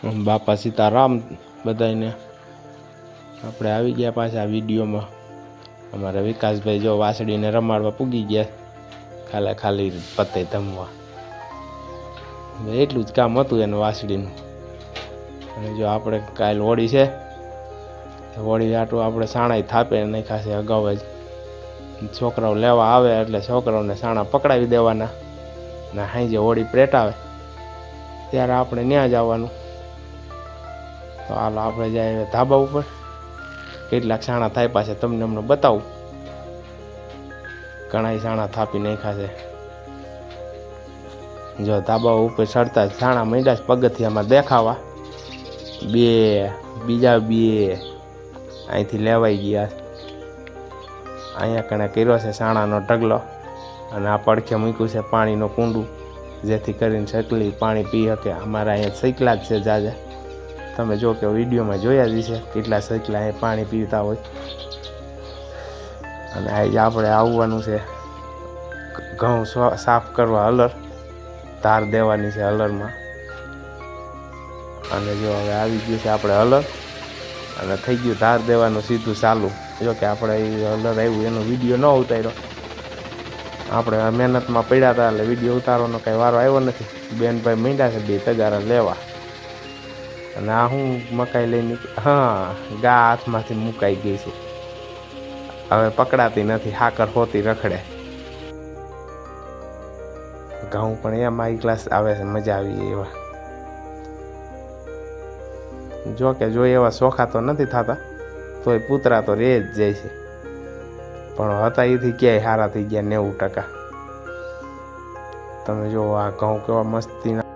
બાપા સીતારામ બધાને આપણે આવી ગયા પાછા વિડીયોમાં. અમારા વિકાસભાઈ જો વાસળીને રમાડવા પૂગી ગયા. ખાલી ખાલી પતે ધમવા. એટલું જ કામ હતું એનું વાસળીનું. અને જો આપણે કાલ હોળી છે હોળી આટલું આપણે સાણાઈ થાપે નાખ્યા છે અગાઉ જ. છોકરાઓ લેવા આવે એટલે છોકરાઓને સાણા પકડાવી દેવાના. ને, હાંજે હોળી પેટાવે ત્યારે આપણે ત્યાં જવાનું. તો હાલો, આપણે જાય ધાબા ઉપર. કેટલાક સાણા થાય પાસે તમને હમણાં બતાવું. ઘણા સાણા થાપી નાખ્યા છે. જો ધાબા ઉપર ચડતા સાણા માંડ્યા છે, પગથિયામાં દેખાવા. બે, બીજા બે અહીંથી લેવાઈ ગયા. અહીંયા કણે કર્યો છે સાણાનો ઢગલો અને આ પડખે મૂક્યું છે પાણીનું કુંડું, જેથી કરીને સકલી પાણી પી શકે. અમારા અહીંયા સૈકલા જ છે જાજા. તમે જો કે વિડીયોમાં જોયા જ છે કેટલા સકલા એ પાણી પીતા હોય. અને આજે આપણે આવવાનું છે ઘઉં સાફ કરવા હલર ધાર દેવાની છે હલરમાં અને જો હવે આવી ગયું છે આપણે હલર અને થઈ ગયું ધાર દેવાનું સીધું ચાલુ. જો કે આપણે એ હલર આવ્યું, એનો વીડિયો ન ઉતાર્યો. આપણે મહેનતમાં પડ્યા હતા એટલે વીડિયો ઉતારવાનો કંઈ વારો આવ્યો નથી. બેનભાઈ મીંડા છે, બે તગારા લેવા. અને આ હું મકાઈ લઈને હા, ગા હાથમાંથી મુકાઈ ગઈ છે. હવે પકડાતી નથી, હાકર હોતી રખડે. ઘઉં પણ એ મારી ક્લાસ આવે છે, મજા આવી એવા. જો કે જો એવા ચોખા તો નથી થતા, તોય પૂતરા તો રહે જ જાય છે. પણ હતા એથી ક્યાંય સારા થઈ ગયા નેવું ટકા. તમે જો આ ઘઉં કેવા મસ્તીના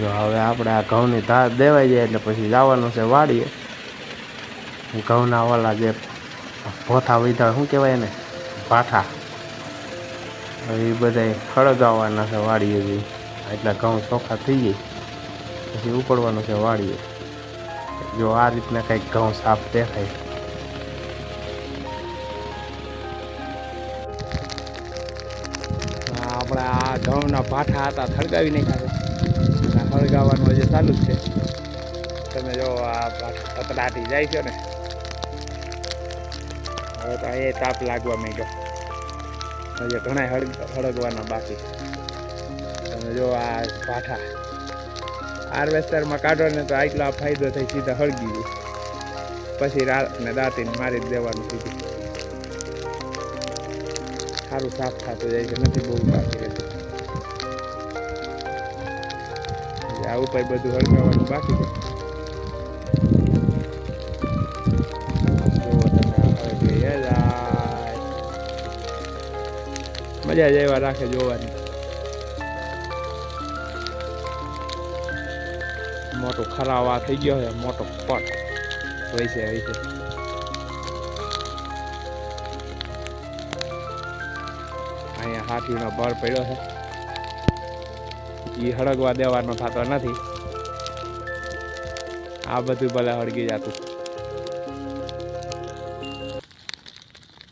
જો હવે આપણે આ ઘઉંની ધાર દેવાઈ જાય એટલે પછી જવાનું છે વાડીએ. ઘઉંના વાલા જે ભોથા વૈધા શું કહેવાય ને ભાઠા એ બધા ખળગાવવાના છે વાડીએ જઈ એટલા ઘઉં ચોખ્ખા થઈ જાય પછી ઉપડવાનું છે વાડીએ. જો આ રીતના કંઈક ઘઉં સાફ દેખાય. આપણે આપણા આ ઘઉંના ભાઠા હતા થળગાવી નાખ્યા અને હજી ચાલુ જ છે. તમે જો આ પતલાટી જાય છે ને. હવે તો એ તાપ લાગવા માંડ્યો. હજી ઘણા હળગવાના બાકી. તમે જો આ પાઠા હાર્વેસ્ટરમાં કાઢો ને તો આટલો ફાયદો થઈ સીધા હળગી ગયું પછી રાત ને દાંતીને મારી જ દેવાનું સીધું. સારું સાફ થતું જાય છે, નથી બહુ બાકી રહેતું. એટલે આવું બધું હળગાવવાનું બાકી છે. આ મજા જ એવા રાખે જોવાની. મોટો ખરાવા થઈ ગયો છે, મોટો પટ. હોય છે હોય છે. અહીંયા હાથીનો ભર પડ્યો છે. એ હળગવા દેવાનો થતો નથી. આ બધું ભલે હળગી જતું.